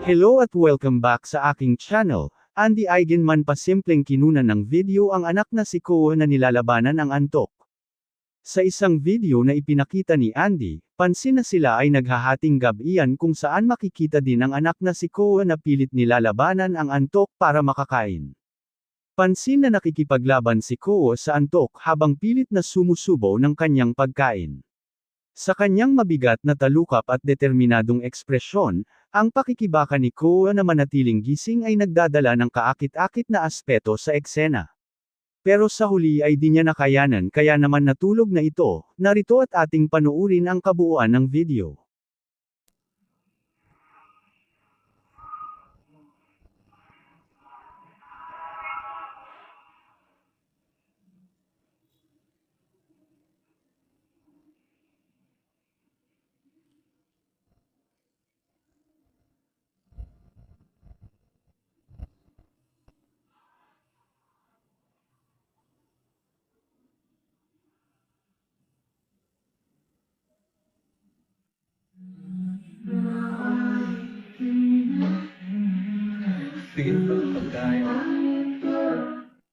Hello at welcome back sa aking channel. Andy Eigenman pasimpleng kinunan ng video ang anak na si Ko na nilalabanan ang antok. Sa isang video na ipinakita ni Andy, pansin na sila ay naghahating gabian kung saan makikita din ang anak na si Ko na pilit nilalabanan ang antok para makakain. Pansin na nakikipaglaban si Ko sa antok habang pilit na sumusubo ng kanyang pagkain. Sa kanyang mabigat na talukap at determinadong ekspresyon, ang pakikibaka ni Ko na manatiling gising ay nagdadala ng kaakit-akit na aspeto sa eksena. Pero sa huli ay di niya nakayanan kaya naman natulog na ito, narito at ating panuurin ang kabuuan ng video. Tingin mm. pa.